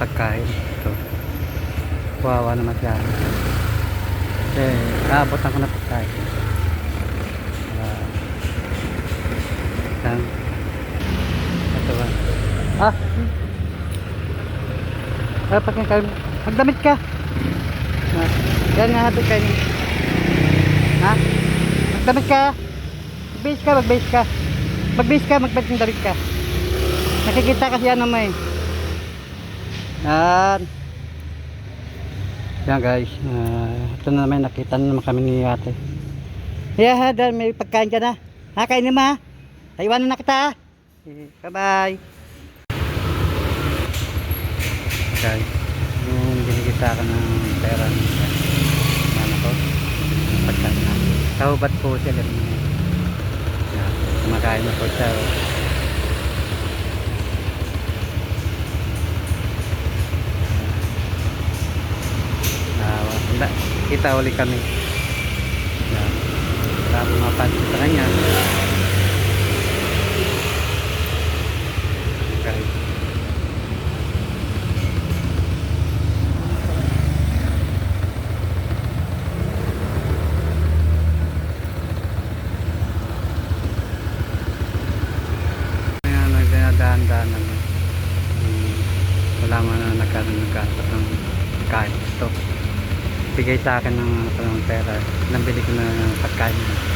pagkain. Ito. Wawa naman siya. Kasi aabotan ko na pagkain. Ah. yan. Ito ba? Ah! Ah, pagkain. Magdamit ka! Ah, yan nga hatid kayo. Ha? Magdamit ka! Mag-base ka, mag-base ka. Mag-base ka, mag-base ng damit ka. Nakikita kasi ano mo eh. Yan. Yan guys. Ah, ito na naman, nakita na naman kami ni ate. Yeah, dahil may pagkain ka na. Ha, kainin mo ha. Taiwanan na kita ha. Okay, Bye-bye. Guys, yung binigita ka ng pera ng ano ko, pagkain na. Kaubat po sila. Kumakain na po siya. Kita uli kami. Yan. Wala akong mapansin sa kanya. Okay. Nagdadaan-daan naman. Hmm, wala man na nagkaroon ng kain. Ito. Bigay sa akin ng, ano, ng pera. Nambili ko na ng pagkain.